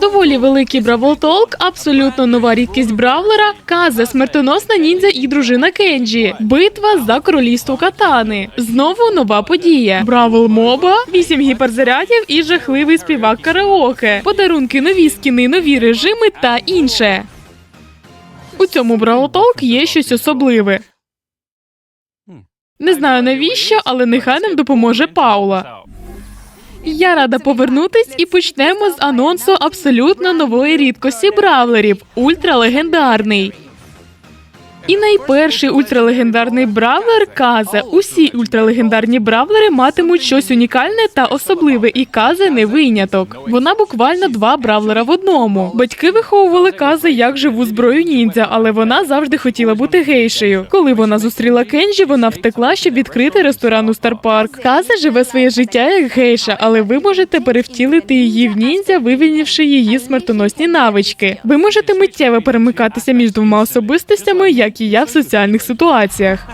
Доволі великий Бравл Толк, абсолютно нова рідкість Бравлера, Каза, смертоносна ніндзя і дружина Кенджі. Битва за королівство Катани. Знову нова подія. Бравл Моба, вісім гіперзарядів і жахливий співак караоке. Подарунки, нові скіни, нові режими та інше. У цьому Бравл Толк є щось особливе. Не знаю навіщо, але нехай нам допоможе Паула. Я рада повернутись і почнемо з анонсу абсолютно нової рідкості бравлерів ультралегендарний. І найперший ультралегендарний бравлер Казе. Усі ультралегендарні бравлери матимуть щось унікальне та особливе, і Казе не виняток. Вона буквально два бравлера в одному. Батьки виховували Казе як живу зброю ніндзя, але вона завжди хотіла бути гейшею. Коли вона зустріла Кенджі, вона втекла, щоб відкрити ресторан у Старпарк. Казе живе своє життя як гейша, але ви можете перевтілити її в ніндзя, вивільнивши її смертоносні навички. Ви можете миттєво перемикатися між двома особистостями, як і я в соціальних ситуаціях.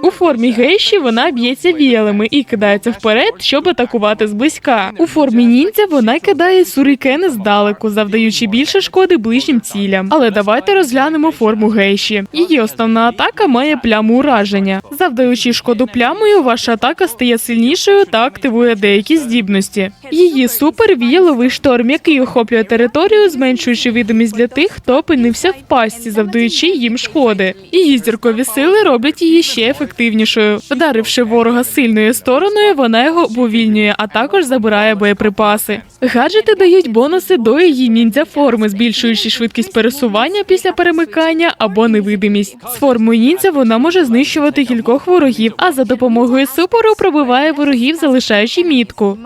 У формі гейші вона б'ється віялами і кидається вперед, щоб атакувати зблизька. У формі ніндзя вона кидає сурікени здалеку, завдаючи більше шкоди ближнім цілям. Але давайте розглянемо форму гейші. Її основна атака має пляму ураження. Завдаючи шкоду плямою, ваша атака стає сильнішою та активує деякі здібності. Її супер віяловий шторм, який охоплює територію, зменшуючи видимість для тих, хто опинився в пастці, завдаючи їм шкоди. Її зіркові сили роблять її ще ефективнішою. Вдаривши ворога сильною стороною, вона його повільнює, а також забирає боєприпаси. Гаджети дають бонуси до її ніндзя форми, збільшуючи швидкість пересування після перемикання або невидимість. З формою ніндзя вона може знищувати кількох ворогів, а за допомогою супору пробиває ворогів, залишаючи мітку.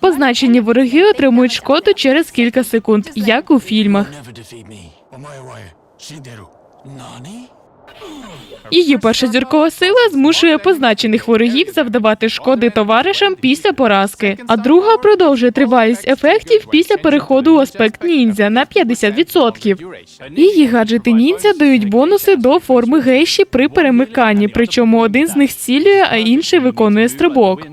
Позначені вороги отримують шкоду через кілька секунд, як у фільмах. Її перша зіркова сила змушує позначених ворогів завдавати шкоди товаришам після поразки. А друга продовжує тривалість ефектів після переходу у аспект ніндзя на 50%. Її гаджети ніндзя дають бонуси до форми гейші при перемиканні. Причому один з них цілює, а інший виконує стрибок.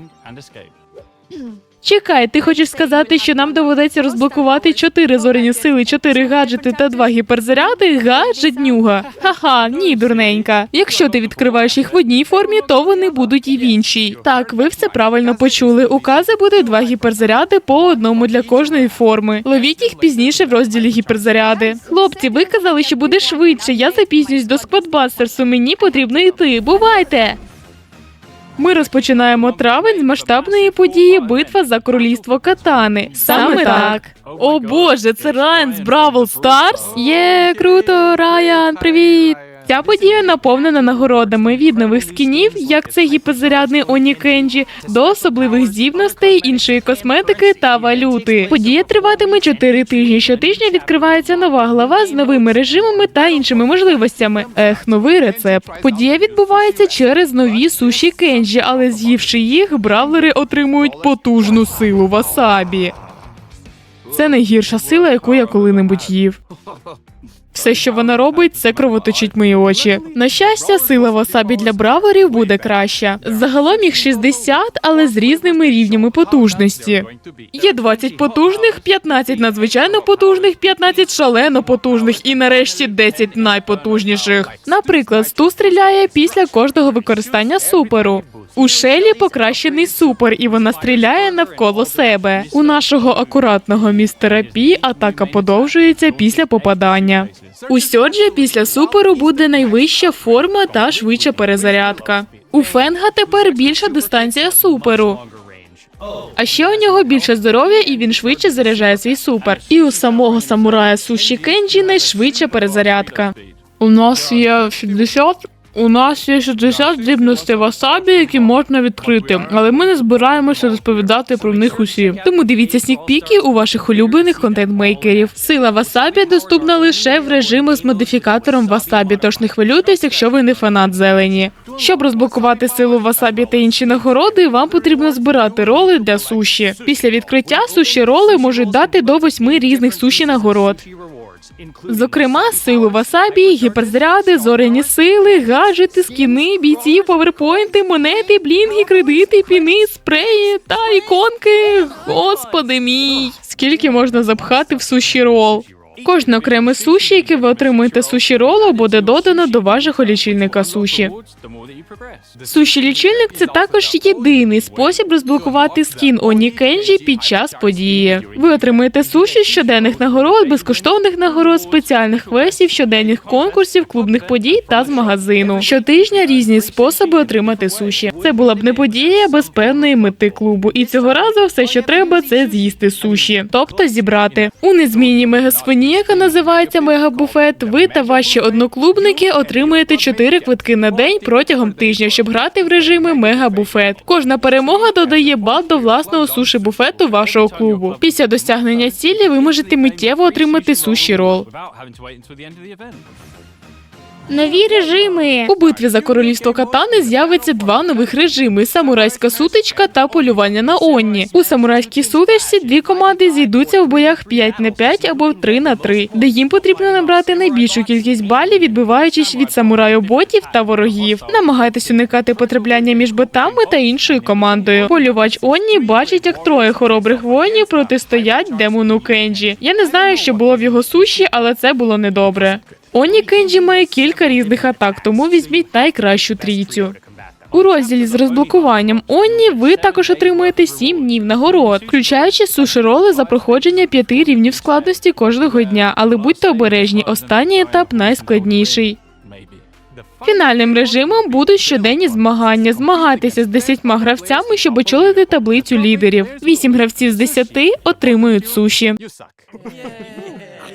Чекай, ти хочеш сказати, що нам доведеться розблокувати чотири зоряні сили, чотири гаджети та два гіперзаряди? Гаджетнюга. Ха-ха, ні, дурненька. Якщо ти відкриваєш їх в одній формі, то вони будуть і в іншій. Так, ви все правильно почули. У Кази буде два гіперзаряди по одному для кожної форми. Ловіть їх пізніше в розділі гіперзаряди. Хлопці, ви казали, що буде швидше. Я запізнююсь до сквадбастерсу. Мені потрібно йти. Бувайте! Ми розпочинаємо травень з масштабної події Битва за королівство Катани. Саме так. О боже, це Райан з Бравл Старс? Є круто, Райан, привіт! Ця подія наповнена нагородами від нових скінів, як це гіпозарядний Оні Кенджі, до особливих здібностей, іншої косметики та валюти. Подія триватиме 4 тижні. Щотижня відкривається нова глава з новими режимами та іншими можливостями. Ех, новий рецепт. Подія відбувається через нові суші Кенджі, але з'ївши їх, бравлери отримують потужну силу васабі. Це найгірша сила, яку я коли-небудь їв. Все, що вона робить, це кровоточить мої очі. На щастя, сила васабі для браверів буде краща. Загалом їх 60, але з різними рівнями потужності. Є 20 потужних, 15 надзвичайно потужних, 15 шалено потужних і нарешті 10 найпотужніших. Наприклад, Сту стріляє після кожного використання суперу. У Шелі покращений супер, і вона стріляє навколо себе. У нашого акуратного містера Пі атака подовжується після попадання. У після суперу буде найвища форма та швидша перезарядка. У Фенга тепер більша дистанція суперу. А ще у нього більше здоров'я і він швидше заряджає свій супер. І у самого самурая Суші Кенджі найшвидша перезарядка. У нас є 60 у нас є 60 здібностей васабі, які можна відкрити, але ми не збираємося розповідати про них усі. Тому дивіться снікпіки у ваших улюблених контент-мейкерів. Сила васабі доступна лише в режиму з модифікатором васабі, тож не хвилюйтесь, якщо ви не фанат зелені. Щоб розблокувати силу васабі та інші нагороди, вам потрібно збирати роли для суші. Після відкриття суші роли можуть дати до восьми різних суші нагород. Зокрема, силу васабі, гіперзаряди, зоряні сили, гаджети, скіни, бійці, поверпойнти, монети, блінги, кредити, піни, спреї та іконки. Господи мій. скільки можна запхати в суші рол. Кожне окреме суші, яке ви отримуєте суші ролу, буде додано до вашого лічильника суші. Суші лічильник це також єдиний спосіб розблокувати скін Оні Кенджі під час події. Ви отримаєте суші щоденних нагород, безкоштовних нагород, спеціальних квестів, щоденних конкурсів, клубних подій та з магазину. Щотижня різні способи отримати суші. Це була б не подія без певної мети клубу. І цього разу все, що треба, це з'їсти суші, тобто зібрати у незмінній мегасфені, яка називається мегабуфет. Ви та ваші одноклубники отримуєте 4 квитки на день протягом тижня, щоб грати в режими мегабуфет. Кожна перемога додає бал до власного суші буфету вашого клубу. Після досягнення цілі ви можете миттєво отримати суші рол. Нові режими. У битві за королівство катани з'явиться два нових режими: самурайська сутичка та полювання на Онні. У самурайській сутичці дві команди зійдуться в боях 5 на 5 або 3 на 3, де їм потрібно набрати найбільшу кількість балів, відбиваючись від самурайоботів та ворогів. Намагайтесь уникати потрапляння між ботами та іншою командою. Полювач Онні бачить, як троє хоробрих воїнів протистоять демону Кенджі. Я не знаю, що було в його суші, але це було недобре. Оні Кенджі має кілька різних атак, тому візьміть найкращу трійцю. У розділі з розблокуванням Онні ви також отримуєте 7 днів нагород, включаючи суші роли за проходження п'яти рівнів складності кожного дня. Але будьте обережні, останній етап найскладніший. Фінальним режимом будуть щоденні змагання. Змагайтеся з 10 гравцями, щоб очолити таблицю лідерів. 8 гравців з 10 отримують суші.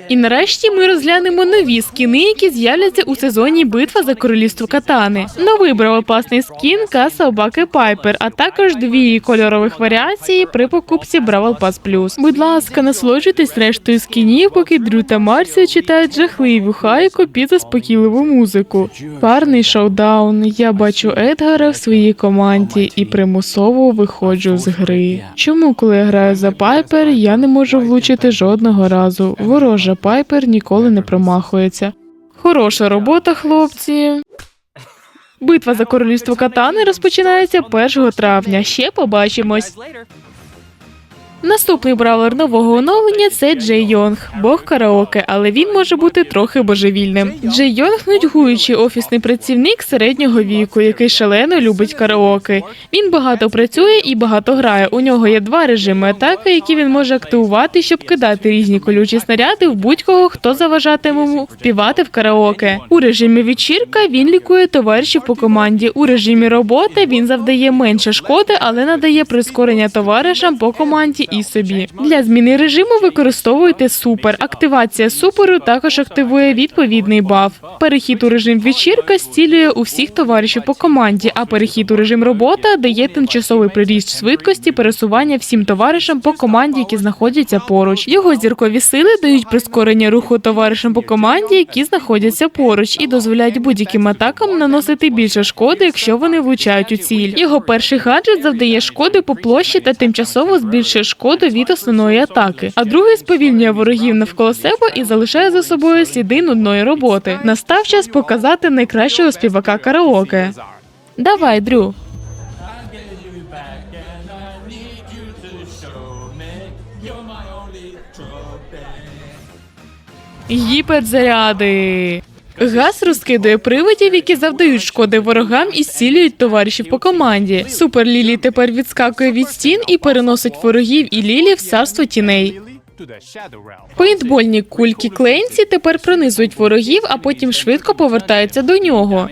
І нарешті ми розглянемо нові скіни, які з'являться у сезоні битва за королівство катани. Новий бравопасний скін Каса Обаки Пайпер, а також дві кольорових варіації при покупці Бравл Пас Плюс. Будь ласка, насолоджуйтесь рештою скінів, поки Дрю та Марсія читають жахливу хайку під заспокійливу музику. Парний шоудаун. Я бачу Едгара в своїй команді і примусово виходжу з гри. Чому, коли я граю за Пайпер, я не можу влучити жодного разу? Ворожа Пайпер ніколи не промахується. Хороша робота, хлопці. Битва за королівство катани розпочинається 1 травня. Ще побачимось. Наступний бравлер нового оновлення це Джей Йонг, бог караоке, але він може бути трохи божевільним. Джей Йонг нудьгуючий офісний працівник середнього віку, який шалено любить караоке. Він багато працює і багато грає. У нього є два режими атаки, які він може активувати, щоб кидати різні колючі снаряди в будь-кого, хто заважатиме йому співати в караоке. У режимі вечірка він лікує товаришів по команді. У режимі роботи він завдає менше шкоди, але надає прискорення товаришам по команді і собі. Для зміни режиму використовуйте супер. Активація суперу також активує відповідний баф. Перехід у режим вечірка зцілює у всіх товаришів по команді, а перехід у режим робота дає тимчасовий приріст швидкості пересування всім товаришам по команді, які знаходяться поруч. Його зіркові сили дають прискорення руху товаришам по команді, які знаходяться поруч, і дозволяють будь-яким атакам наносити більше шкоди, якщо вони влучають у ціль. Його перший гаджет завдає шкоди по площі та тимчасово збільшує шкоду від основної атаки, а другий сповільнює ворогів навколо себе і залишає за собою сліди нудної роботи. Настав час показати найкращого співака караоке. Давай, Дрю. Гіперзаряди. Газ розкидує привидів, які завдають шкоди ворогам і зцілюють товаришів по команді. Супер Лілі тепер відскакує від стін і переносить ворогів і Лілі в царство тіней. Пейнтбольні кульки Кленсі тепер пронизують ворогів, а потім швидко повертаються до нього.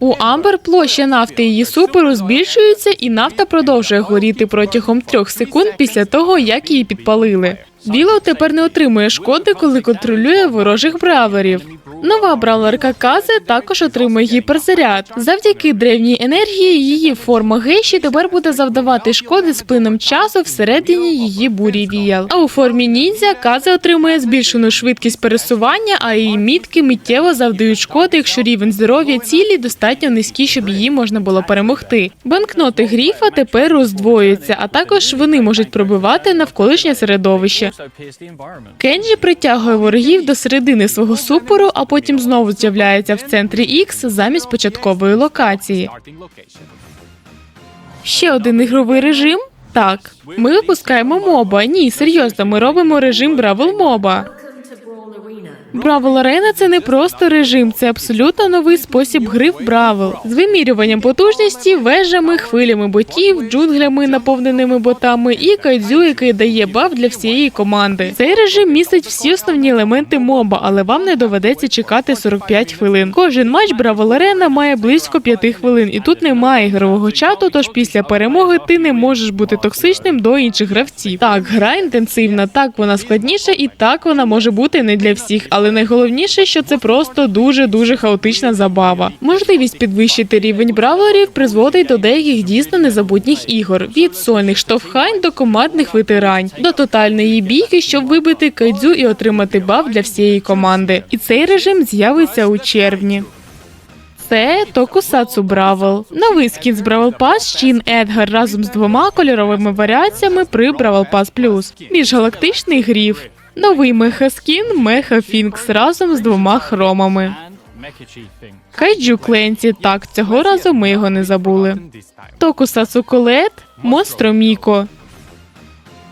У Амбер площа нафти її суперу збільшується, і нафта продовжує горіти протягом трьох секунд після того, як її підпалили. Біло тепер не отримує шкоди, коли контролює ворожих бравлерів. Нова бравлерка Кази також отримує гіперзаряд. Завдяки древній енергії її форма гейші тепер буде завдавати шкоди з плином часу всередині її бурі віял. А у формі ніндзя Кази отримує збільшену швидкість пересування, а її мітки миттєво завдають шкоди, якщо рівень здоров'я цілі достатньо низький, щоб її можна було перемогти. Банкноти гріфа тепер роздвоюються, а також вони можуть пробивати навколишнє середовище. Кенджі притягує ворогів до середини свого супору, а потім знову з'являється в центрі X замість початкової локації. Ще один ігровий режим Так, ми випускаємо моба. Ні, серйозно, ми робимо режим Бравл Моба. Бравл Арена це не просто режим, це абсолютно новий спосіб гри в Бравл. З вимірюванням потужності, вежами, хвилями ботів, джунглями, наповненими ботами, і кайдзю, який дає баф для всієї команди. Цей режим містить всі основні елементи моба, але вам не доведеться чекати 45 хвилин. Кожен матч Бравл Арена має близько 5 хвилин, і тут немає ігрового чату. Тож після перемоги ти не можеш бути токсичним до інших гравців. Так, гра інтенсивна, так вона складніша, і так вона може бути не для всіх. Але найголовніше, що це просто дуже дуже хаотична забава. Можливість підвищити рівень бравлерів призводить до деяких дійсно незабутніх ігор від сольних штовхань до командних витирань, до тотальної бійки, щоб вибити кайдзю і отримати баф для всієї команди. І цей режим з'явиться у червні. Це Токусацу Бравл. Новий скін з Бравл Пас Чин Едгар разом з двома кольоровими варіаціями при Бравл Пас Плюс. Міжгалактичний гріф. Новий меха-скін Меха Фінкс разом з двома хромами. Кайджу Кленці. Так, цього разу ми його не забули. Токусацу Колет, Монстро Міко.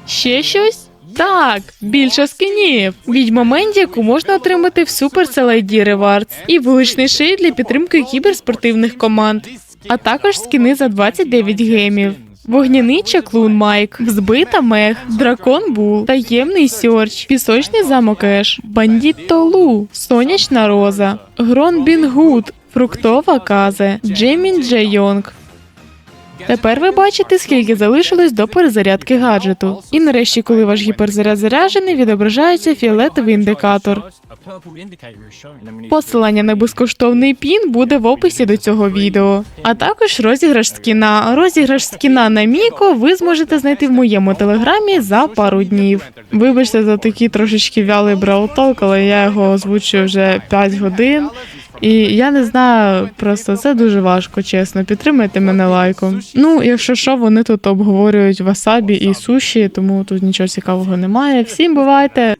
Ще щось? Так, більше скінів. Відьма Менді, яку можна отримати в Supercell ID Rewards. І вуличний шей для підтримки кіберспортивних команд. А також скіни за 29 гемів. Вогняний чаклун Майк, взбита мех, дракон Бул, таємний сьорч, пісочний замок Еш, бандіт Толу, сонячна роза, Грон Бінгут, фруктова казе, Джемін Джейонг. Тепер ви бачите, скільки залишилось до перезарядки гаджету. І нарешті, коли ваш гіперзаряд заряджений, відображається фіолетовий індикатор. Посилання на безкоштовний пін буде в описі до цього відео. А також розіграш скіна. Розіграш скіна на Міко ви зможете знайти в моєму телеграмі за пару днів. Вибачте за такий трошечки вялий брауток, але я його озвучую вже 5 годин. І я не знаю, просто це дуже важко, чесно. Підтримайте мене лайком. Ну, якщо що, вони тут обговорюють васабі і суші, тому тут нічого цікавого немає. Всім бувайте!